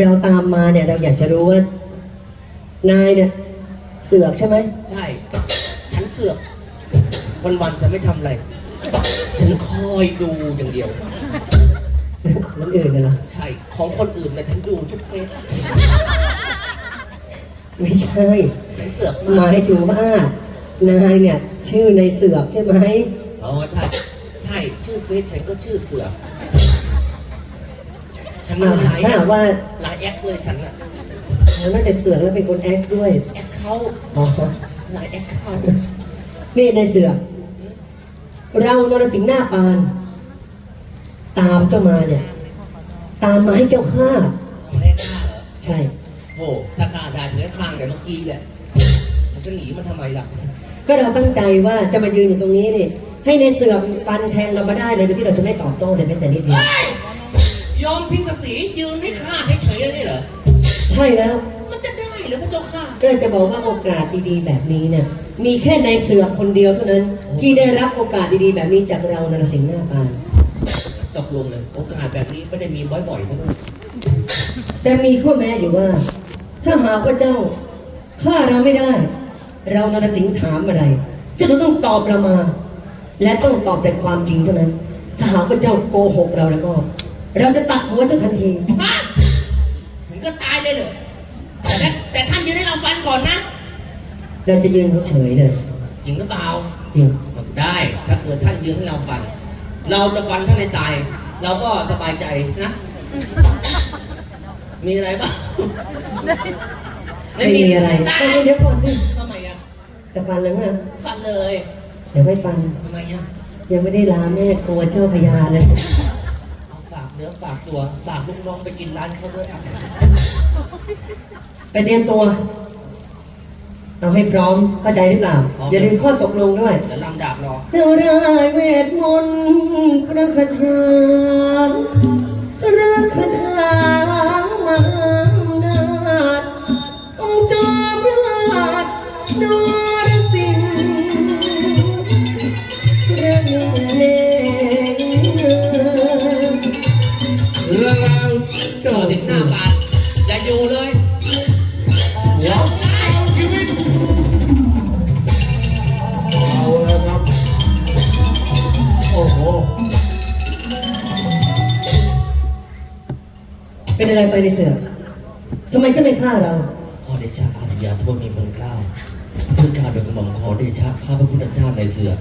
เราตามมาเนี่ยเราอยากจะรู้ว่านายเนี่ย เสือกใช่ไหมใช่ ฉันเสือก วันวันๆฉันไม่ทำอะไร ฉันคอยดูอย่างเดียว คนอื่นน่ะเหรอใช่ ของคนอื่นนะฉันดูทุกเฟซไม่ใช่ฉันเสือกหมายถึงว่านายเนี่ย ชื่อในเสือกใช่ไหมอ๋อใช่ ใช่ ชื่อเฟซฉันก็ชื่อเสือก ฉันอ่าหลายถ้าหากว่าหลายแอคเลยฉันอะแล้วนอกจากเสือกแล้วเป็นคนแอคด้วยแอคเขาอ๋อหลายแอคเขานี่ในเสือก เรานรสิงห์หน้าปาน ตามเจ้ามาเนี่ย ตามมาให้เจ้าฆ่า ไม่ให้ฆ่าเหรอใช่ โอ้ถ้าฆ่าได้ฉันก็ฆ่าแต่เมื่อกี้แหละมันจะหนีมันทำไมล่ะก็เราตั้งใจว่าจะมายืนอยู่ตรงนี้นี่ให้ในเสือกฟันแทงเรามาได้เลยโดยที่เราจะไม่ตอบโต้เลยแม้แต่นิดเดียว เฮ้ย ยอมทิ้งกระสียืนให้ฆ่าเฉยๆนี่เหรอ ใช่แล้วมันจะได้เหรือพระเจ้าค่ะก็เลยจะบอกว่าโอกาสดีๆ แบบนี้เนี่ยมีแค่ในเสือกคนเดียวเท่านั้น ที่ได้รับโอกาสดีๆ แบบนี้จากเรานรสิงห์หน้าปานตกลงเลยโอกาสแบบนี้ไม่ได้มีบ่อยๆเท่านั้นแต่มีข้อแม้อยู่ว่า ถ้าหากว่าเจ้าฆ่าเราไม่ได้ เรานรสิงห์ถามอะไร เจ้าจะต้องตอบเรามา และต้องตอบแต่ความจริงเท่านั้น ถ้าหากว่าเจ้าโกหกเราแล้วก็ เราจะตัดหัวเจ้าทันที ฮะถึงก็ตายเลยเหรอแต่แต่ท่านยืนให้เราฟันก่อนนะ เราจะยืนเฉยๆเลยจริงหรือเปล่าจริงได้ ถ้าเกิดท่านยืนให้เราฟัน เราจะฟันท่านในตาย เราก็สบายใจนะ มีอะไรบ้างไม่มีอะไรตาเดี๋ยวเดี๋ยวก่อนดิทำไมอะจะฟันแล้วนะฟันเลย เดี๋ยวไม่ฟันทำไมอะยังไม่ได้ลาแม่กลัวเจ้าพญาเลย เอาฝากเนื้อฝากตัวฝากลูกน้องไปกินร้านเขาด้วยอะไปเตรียมตัว เอาให้พร้อมเข้าใจหรือเปล่า อย่าลืมข้อตกลงด้วย เดี๋ยวลำดาบรอ เจ้าได้เวทมนต์พระคาถารักคาถา เป็นอะไรไปในเสือกทำไมเจ้าไม่ฆ่าเราขอเดชะอาชญาโทษมีมนต์เกล้าพระเจ้าโดยกระหม่อมขอเดชะข้าพระพุทธเจ้าในเสือ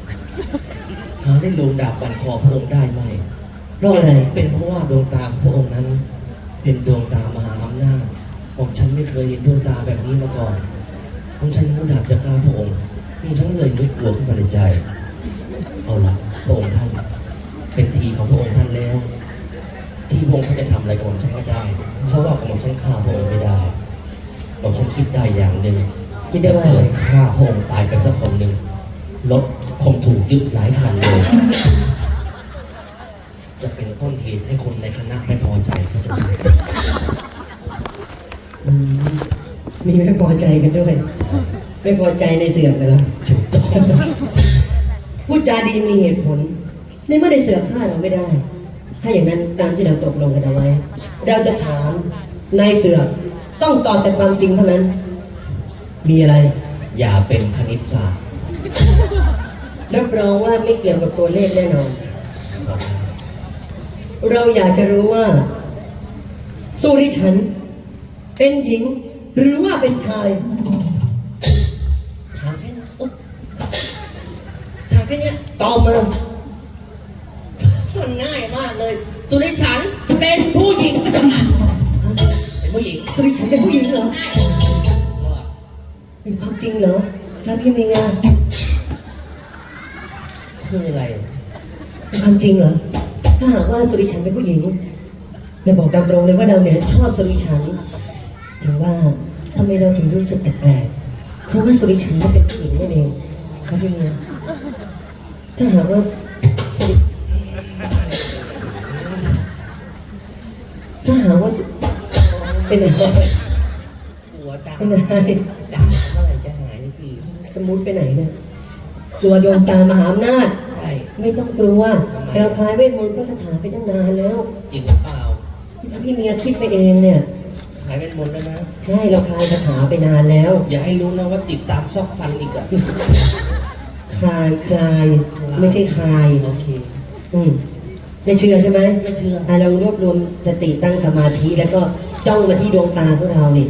หาได้ลงดาบบันคอพระองค์ได้ไหมเพราะอะไรเป็นเพราะว่าดวงตาของพระองค์นั้น เป็นดวงตามหาอำนาจของฉันไม่เคยเห็นดวงตาแบบนี้มาก่อนของฉันรู้ดาบจากกล้าพระองค์ของฉันเลยนึกกลัวขึ้นมาในใจ เอาละพระองค์ท่าน เป็นทีของพระองค์ท่านแล้ว ที่พระองค์ท่านจะทำอะไรกับผมฉันก็ได้ เพราะว่าผมฉันฆ่าพระองค์ไม่ได้ผมฉันคิดได้อย่างหนึ่งคิดได้ว่าถ้เกิดฆ่าพระองค์ตายไปสักคนหนึ่งรถคงถูกยึดหลายคันเลย จะเป็นต้นเหตุให้คนในคณะไม่พอใจครับผมอืมมีไม่พอใจกันด้วย ไม่พอใจในเสือกเลยเหรอถูกต้องพูดจาดีมีเหตุผลในเมื่อในเสือกฆ่าเราไม่ได้ ถ้าอย่างนั้นตามที่เราตกลงกันเอาไว้ เราจะถามนายเสือกต้องตอบแต่ความจริงเท่านั้น มีอะไร อย่าเป็นคณิตศาสตร์รับรองว่าไม่เกี่ยวกับตัวเลขแน่นอน เราอยากจะรู้ว่าสุริฉัน เป็นหญิงหรือว่าเป็นชายถามแค่นั้นอุ๊ยถามแค่เนี้ยตอบมา มันง่ายมากเลย สุริฉันเป็นผู้หญิงก็จะอ่านเป็นผู้หญิงสุริฉันเป็นผู้หญิงเหรอเป็นความจริงเหรอครับพี่เมียคืออะไรเป็นความจริงเหรอ ถ้าหากว่าสุริฉันเป็นผู้หญิงเราบอกตามตรงเลยว่าเราเนี่ยชอบสุริฉันถึงว่าทำไมเราถึงรู้สึกแปลกๆเพราะว่าสุริฉันก็เป็นผู้หญิงนั่นเองครับพี่เมียถ้าหากว่า เป็นอะไรหัวดำเป็นอะไรดำเมื่อไหร่จะหายทีสมุดไปไหนเนี่ยกลัวโดนตามมหาอำนาจ ใช่ ไม่ต้องกลัว เราพายเวทมนต์พระคาถาไปตั้งนานแล้วจริงหรือเปล่าถ้าพี่เมียคิดไปเองเนี่ยขายเป็นมนต์แล้วนะ ใช่เราคลายคาถาไปนานแล้ว อย่าให้รู้นะว่าติดตามซอกฟันอีกอะคลายคลาย ไม่ใช่คลาย โอเค อืมไม่เชื่อใช่ไหมไม่เชื่อ อะเรารวบรวมสติตั้งสมาธิแล้วก็ จ้องมาที่ดวงตาของเรานี่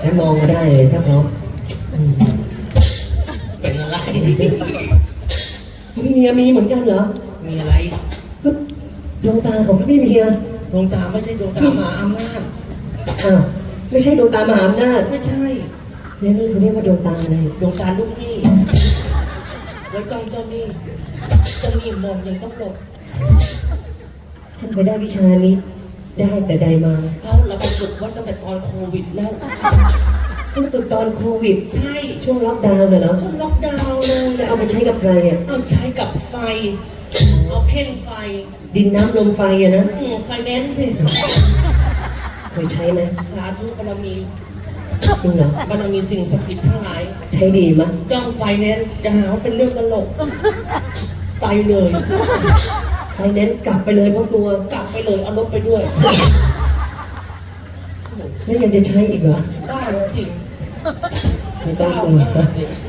แล้วมองมาได้เลยถ้าพร้อมอืมเป็นอะไร พี่เมียมีเหมือนกันเหรอมีอะไร ก็ดวงตาของพี่เมียดวงตาไม่ใช่ดวงตามหาอำนาจ อ้าวไม่ใช่ดวงตามหาอำนาจไม่ใช่แล้วนี่เขาเรียกว่าดวงตาอะไรดวงตาลูกหนี้ไว้จ้องเจ้าหนี้เจ้าหนี้มองยังต้องหลบ ท่านไปได้วิชานี้ ได้แต่ใดมาเอ้าเราไปฝึกวัดตั้งแต่ตอนโควิดแล้วท่านฝึกตอนโควิด ใช่ช่วงล็อกดาวน์เลยเหรอช่วงล็อกดาวน์เลยจะเอาไปใช้กับใครอะเอาใช้กับไฟ เอาเพ่นไฟดินน้ำลมไฟอะนะอืมไฟแนนซ์สิเคยใช้ไหมสาธุบารมีจริงเหรอบารมีสิ่งศักดิ์สิทธิ์ทั้งหลาย ใช้ดีมั้ยจ้องไฟแนนซ์จะหาว่าเป็นเรื่องตลกไปเลย ไฟแนนซ์กลับไปเลยเพราะกลัวกลับไปเลยเอารถไปด้วยแล้วยังจะใช้อีกเหรอได้จริงไม่ต้องกลัว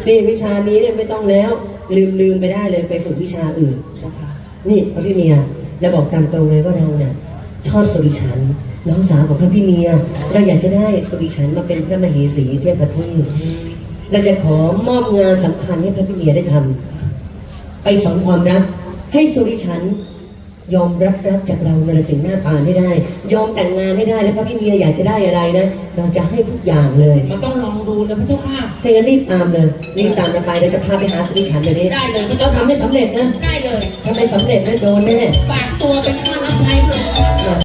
นี่วิชานี้เนี่ยไม่ต้องแล้ว ลืมลืมไปได้เลยไปฝึกวิชาอื่นเจ้าค่ะนี่พระพี่เมียเราบอกตามตรงเลยว่าเราเนี่ยชอบสุริฉันน้องสาวของพระพี่เมีย เราอยากจะได้สุริฉันมาเป็นพระมเหสีเทพประเทศอืมเราจะขอมอบงานสำคัญให้พระพี่เมียได้ทำไปสอนความรักให้สุริฉัน ยอมรับรักจากเราในสิ่งหน้าปานให้ได้ ยอมแต่งงานให้ได้แล้วพระพี่เมียอยากจะได้อะไรนะ เราจะให้ทุกอย่างเลยมันต้องลองดูนะพระเจ้าค่ะถ้าอย่างนั้นรีบตามเลยรีบตามกันไปเราจะพาไปหาสุริฉันเลยนี่ได้เลยเราทำให้สำเร็จนะได้เลยถ้าไม่สำเร็จนะโดนแน่ฝากตัวเป็นข้ารับใช้เลย